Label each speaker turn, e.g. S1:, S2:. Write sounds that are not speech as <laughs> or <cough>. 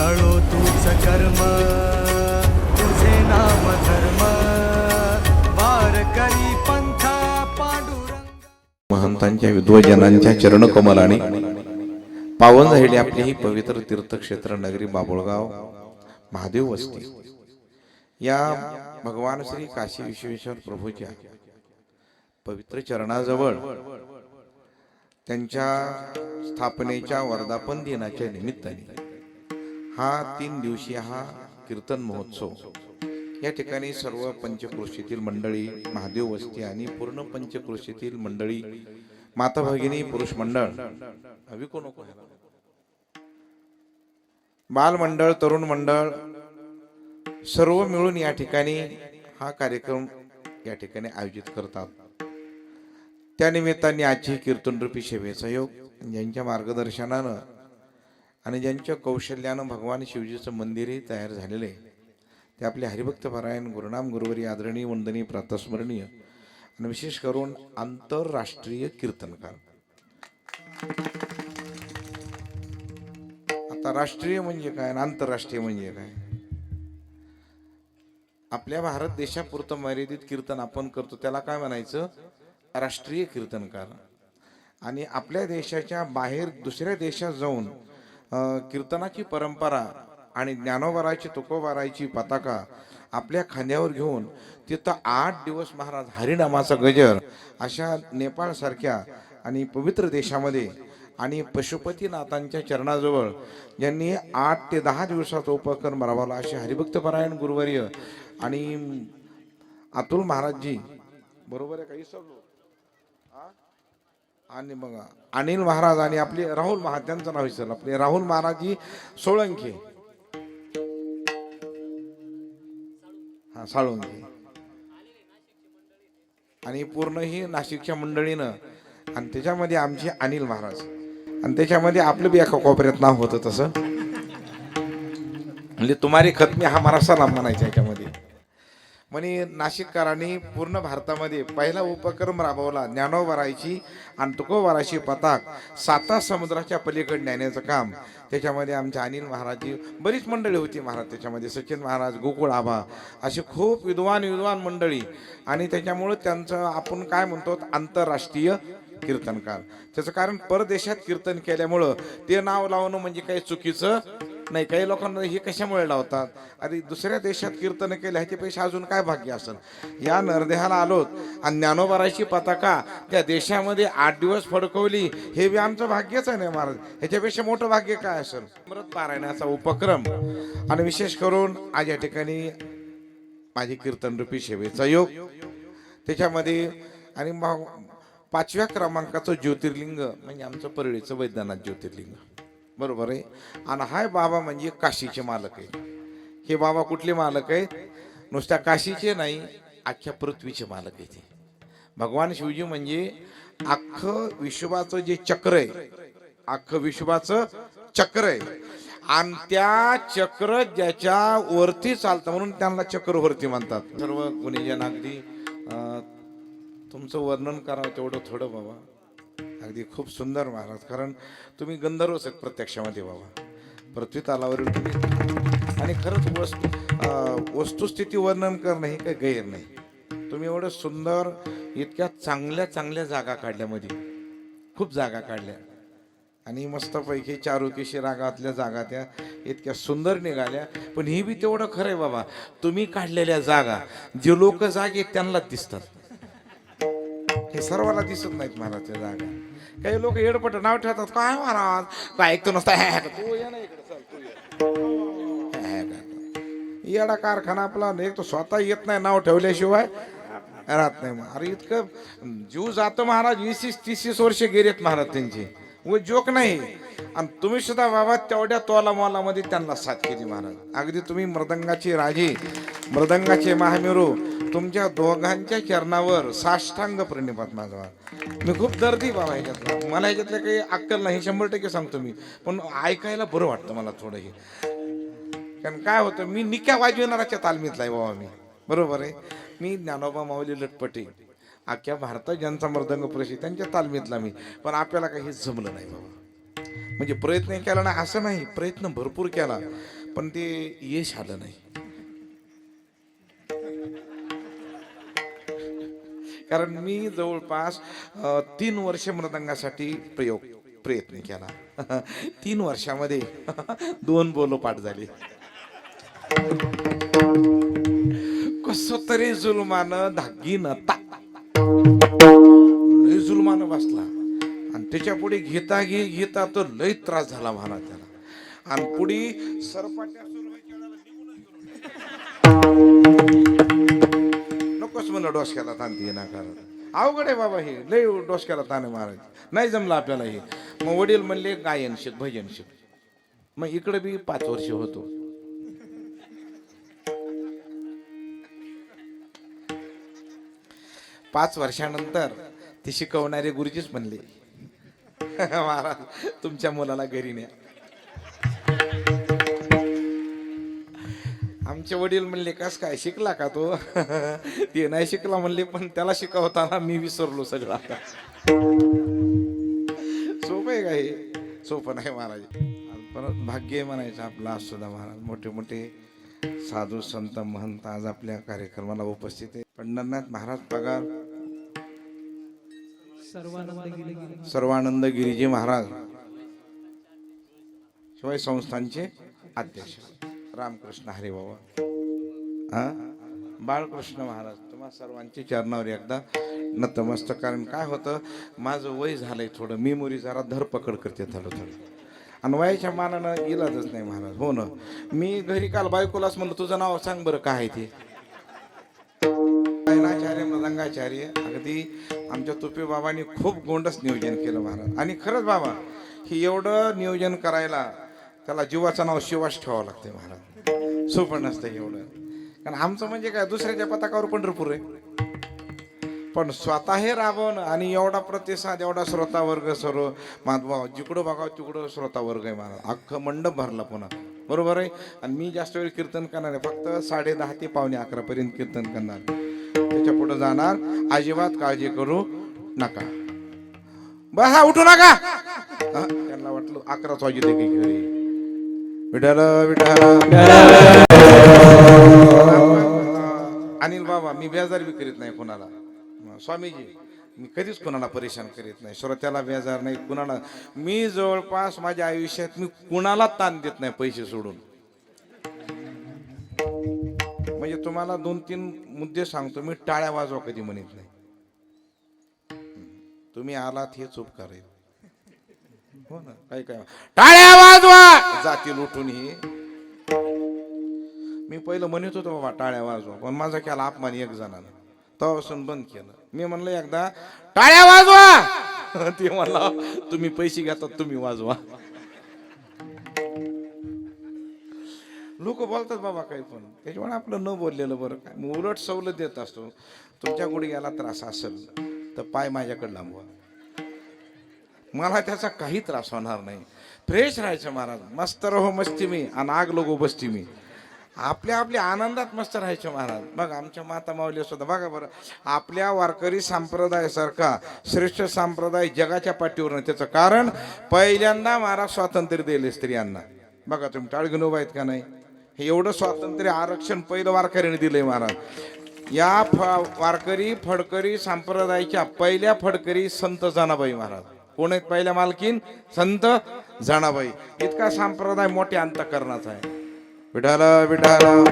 S1: तळो तूच कर्म तुझे नाम धर्म वार करी पंथा पांडुरंग।
S2: महंतांच्या विद्वजनांच्या चरणकमलाने पावन झालेली आपली ही पवित्र तीर्थक्षेत्र नगरी बाबुळगाव महादेव वस्ती. या भगवान श्री काशी विश्वेश्वर प्रभूच्या पवित्र चरणाजवळ त्यांच्या स्थापनेच्या वर्धापन दिनाच्या निमित्ताने हा तीन दिवसीय हा कीर्तन महोत्सव. या ठिकाणी सर्व पंचकृषीतील मंडळी महादेव वस्ती आणि पूर्ण पंचकृषीतील मंडळी माता भगिनी पुरुष मंडळ बालमंडळ नको बाल मंडळ तरुण मंडळ सर्व मिळून या ठिकाणी हा कार्यक्रम या ठिकाणी आयोजित करतात. त्या निमित्ताने आजची कीर्तनरूपी सेवेचा योग ज्यांच्या मार्गदर्शनानं आणि ज्यांच्या कौशल्यानं भगवान शिवजीचं मंदिरही तयार झालेलं आहे ते आपले हरिभक्त पारायण गुरुनाम गुरुवरी आदरणीय वंदनीय प्रातस्मरणीय आणि विशेष करून आंतरराष्ट्रीय कीर्तनकार. आता राष्ट्रीय म्हणजे काय आणि आंतरराष्ट्रीय म्हणजे काय? आपल्या भारत देशापुरतं मर्यादित कीर्तन आपण करतो त्याला काय म्हणायचं? राष्ट्रीय कीर्तनकार. आणि आपल्या देशाच्या बाहेर दुसऱ्या देशात जाऊन कीर्तनाची परंपरा आणि ज्ञानोबाराची तुकोबारायची पताका आपल्या खांद्यावर घेऊन तिथं आठ दिवस महाराज हरिनामाचा गजर अशा नेपाळसारख्या आणि पवित्र देशामध्ये आणि पशुपतीनाथांच्या चरणाजवळ ज्यांनी आठ ते दहा दिवसाचा उपक्रम राबवला असे हरिभक्तपरायण गुरुवर्य आणि अतुल महाराजजी बरोबर आहे काही सब आणि बघा अनिल महाराज आणि आपले राहुल महाराज त्यांचं नाव विसरलं. आपले राहुल महाराज ही सोळंके. हा साळुंके. आणि पूर्ण ही नाशिकच्या मंडळीनं आणि त्याच्यामध्ये आमचे अनिल महाराज. आणि त्याच्यामध्ये आपलं बी एका कोपऱ्यात नाव होतं तसं. म्हणजे तुम्हारी खतमी हा महाराष्ट्र नाम म्हणायचं याच्यामध्ये. म्हणे नाशिककरांनी पूर्ण भारतामध्ये पहिला उपक्रम राबवला ज्ञानोबारायची आणि तुकोबाराची पताक साता समुद्राच्या पलीकडे नेण्याचं काम. त्याच्यामध्ये आमच्या अनिल महाराजची बरीच मंडळी होती महाराज त्याच्यामध्ये सचिन महाराज गोकुळ आभा अशी खूप विद्वान विद्वान मंडळी. आणि त्याच्यामुळं त्यांचं आपण काय म्हणतो आंतरराष्ट्रीय कीर्तनकार. त्याचं कारण परदेशात कीर्तन केल्यामुळं ते नाव लावणं म्हणजे काही चुकीचं नाही काही लोकांना हे कशामुळे लावतात अरे दुसऱ्या देशात कीर्तन केलं ह्याच्यापेक्षा अजून काय भाग्य असेल या नरदेहाला आलोत आणि ज्ञानोबाराची पताका त्या देशामध्ये आठ दिवस फडकवली हे बी आमचं भाग्यच आहे ना महाराज. ह्याच्यापेक्षा मोठं भाग्य काय असेल अमृत पारायणाचा उपक्रम. आणि विशेष करून आज या ठिकाणी माझी कीर्तनरूपी सेवेचा योग. त्याच्यामध्ये आणि मग पाचव्या क्रमांकाचं ज्योतिर्लिंग म्हणजे आमचं परळीचं वैद्यनाथ ज्योतिर्लिंग. बरोबर आहे? आणि हाय बाबा म्हणजे काशीचे मालक आहे. हे बाबा कुठले मालक आहेत? नुसत्या काशीचे नाही अख्ख्या पृथ्वीचे मालक आहेत ते भगवान शिवजी म्हणजे अख्खं विश्वाचं जे चक्र आहे अख्खं विश्वाचं चक्र आहे. आणि त्या चक्र ज्याच्या वरती चालतं म्हणून त्यांना चक्रवर्ती म्हणतात. सर्व गुन्हेजन अगदी तुमचं वर्णन करावं तेवढं थोडं बाबा. अगदी खूप सुंदर महाराज. कारण तुम्ही गंधर्वच आहेत प्रत्यक्षामध्ये बाबा. पृथ्वी तालावरील तुम्ही. आणि खरंच वस्तू वस्तुस्थिती वर्णन करणं हे काही गैर नाही. तुम्ही एवढं सुंदर इतक्या चांगल्या चांगल्या जागा काढल्यामध्ये खूप जागा काढल्या. आणि मस्तपैकी चारुकेशी रागातल्या जागा त्या इतक्या सुंदर निघाल्या. पण ही बी तेवढं खरं आहे बाबा. तुम्ही काढलेल्या जागा जे लोक जागे त्यांनाच दिसतात. हे सर्वांना दिसत नाहीत महाराज त्या जागा. काही लोक येडपट नाव ठेवतात काय महाराज? काय ऐकतो नसता? हे, तू ये ना इकडे चल तू ये. येडा कारखाना आपला एक तो स्वतः येत नाही नाव ठेवल्याशिवाय. राहत नाही मग. अरे इतकं जीव जातो महाराज वीस वीस तीस तीस वर्ष गेलेत महाराज त्यांची. व जोक नाही. आणि तुम्ही सुद्धा बाबा तेवढ्या तोला मोलामध्ये त्यांना साथ केली महाराज. अगदी तुम्ही मृदंगाची राजी मृदंगाचे महामेरू तुमच्या दोघांच्या चरणावर साष्टांग प्रणिपात माझा मी खूप दर्दी बाबा ह्याच्यातला मला ह्याच्यातलं काही अक्कल नाही शंभर टक्के सांगतो मी. पण ऐकायला बरं वाटतं मला थोडं हे. कारण काय होतं मी निक्या वाजविणाराच्या तालमीतला आहे बाबा मी. बरोबर आहे? मी ज्ञानोबा माऊली लटपटे. अख्ख्या भारतात ज्यांचा मृदंग प्रसिद्ध त्यांच्या तालमीतला मी. पण आपल्याला काही जमलं नाही बाबा. म्हणजे प्रयत्न केला ना असं नाही प्रयत्न भरपूर केला. पण ते यश आलं नाही. कारण मी जवळपास तीन वर्ष मृदंगासाठी प्रयोग प्रयत्न केला. <laughs> तीन वर्षामध्ये <laughs> दोन बोलो पाठ झाले. कस तरी जुलमान धागीनं ता लय जुलमान बसला आणि त्याच्या पुढे घेता घे घेता तो लय त्रास झाला म्हणा त्याला आणि पुढे सरपाट्या गेलो. म्हणलं डोसक्याला ताणते ना कारण अवघड आहे बाबा हे. लय डोसक्याला ताण मारायचं नाही जमलं आपल्याला हे. मग वडील म्हणले गायन शिक भजन शिक मग इकडे बी पाच वर्ष होतो. पाच वर्षानंतर ती शिकवणारे गुरुजीच म्हणले <laughs> महाराज तुमच्या मुलाला घरी न्या. आमचे वडील म्हणले कस काय शिकला का तो? <laughs> ते नाही शिकला म्हणले पण त्याला शिकवताना मी विसरलो सगळं आता. सोपं आहे का हे? सोपं नाही महाराज. परत भाग्य आहे म्हणायचं आपला आज सुद्धा महाराज. मोठे मोठे साधू संत महंत आज आपल्या कार्यक्रमाला उपस्थित आहे. पंढरनाथ महाराज पगार. सर्वानंद गिरीजी महाराज. शिवाय संस्थांचे अध्यक्ष. रामकृष्ण हरे बाबा. हा? बाळकृष्ण महाराज तुम्हा सर्वांची चरणावर एकदा नतमस्तक. कारण काय होतं माझं वय झालंय थोडं मेमोरी जरा धरपकड करते थोडं थोडं आणि वयाच्या मानानं इलाजच नाही महाराज हो ना? मी घरी काल बायकोलाच म्हणलं तुझं नाव सांग बरं काय आहे ते? गायनाचार्य मृदंगाचार्य अगदी आमच्या तुपे बाबांनी खूप गोंडस नियोजन केलं महाराज. आणि खरंच बाबा हे एवढं नियोजन करायला त्याला जीवाचं नाव शिवास ठेवावं लागते महाराज. सोपं नसतं एवढं. कारण आमचं म्हणजे काय दुसऱ्याच्या पताकावर पंढरपूर आहे. पण स्वतः हे राबवणं आणि एवढा प्रतिसाद एवढा श्रोता वर्ग सर्व महात्मा जिकडं बघावं तिकडं श्रोता वर्ग आहे महाराज. अख्खं मंडप भरला पुन्हा. बरोबर आहे? आणि मी जास्त वेळ कीर्तन करणार आहे फक्त साडे दहा ते पावणे अकरा पर्यंत कीर्तन करणार. त्याच्या पुढे जाणार. अजिबात काळजी करू नका. बसा उठू नका. त्यांना वाटलं अकराच वाजू दे काही घरी. विठाल विठाल अनिल बाबा मी बेजार बी करीत नाही कोणाला. स्वामीजी मी कधीच कुणाला परेशान करीत नाही. श्रोत्याला बेजार नाही कुणाला. मी जवळपास माझ्या आयुष्यात मी कुणाला ताण देत नाही पैसे सोडून. म्हणजे तुम्हाला दोन तीन मुद्दे सांगतो. मी टाळ्या वाजवा कधी म्हणत नाही. तुम्ही आलात हेच उपकार आहे हो ना. काय काय? टाळ्या वाजवा! जातील उठून ही. मी पहिलं म्हणत होतो बाबा टाळ्या वाजवा. पण माझा केला अपमान एक जणानं. तेव्हापासून बंद केलं. मी म्हणलं एकदा टाळ्या वाजवा! <laughs> ते म्हणला तुम्ही पैसे घेतात तुम्ही वाजवा. लोक बोलतात बाबा काही पण. त्याच्यामुळे आपलं न बोललेलं बरं काय. मी उलट सवलत देत असतो. तुमच्या गुडघ्याला त्रास असेल तर पाय माझ्याकडे लांबवा. मला त्याचा काही त्रास होणार नाही. फ्रेश राहायचं महाराज. मस्त रहो मस्ती मी. आणि आग लोगो बसती मी. आपल्या आपल्या आनंदात मस्त राहायचे महाराज. मग आमच्या माता माऊली सुद्धा बघा बरं. आपल्या वारकरी संप्रदायासारखा श्रेष्ठ संप्रदाय जगाच्या पाठीवर त्याचं कारण पहिल्यांदा महाराज स्वातंत्र्य दिले स्त्रियांना. बघा तुम्ही टाळगण उभा आहेत का नाही? हे एवढं स्वातंत्र्य आरक्षण पहिलं वारकरीने दिलंय महाराज. या फ वारकरी फडकरी संप्रदायाच्या पहिल्या फडकरी संत जानाबाई महाराज. कोण आहेत पहिल्या मालकीन? संत जाणाबाई. इतका संप्रदाय मोठ्या अंतकरणाचा आहे. विठाल विठाल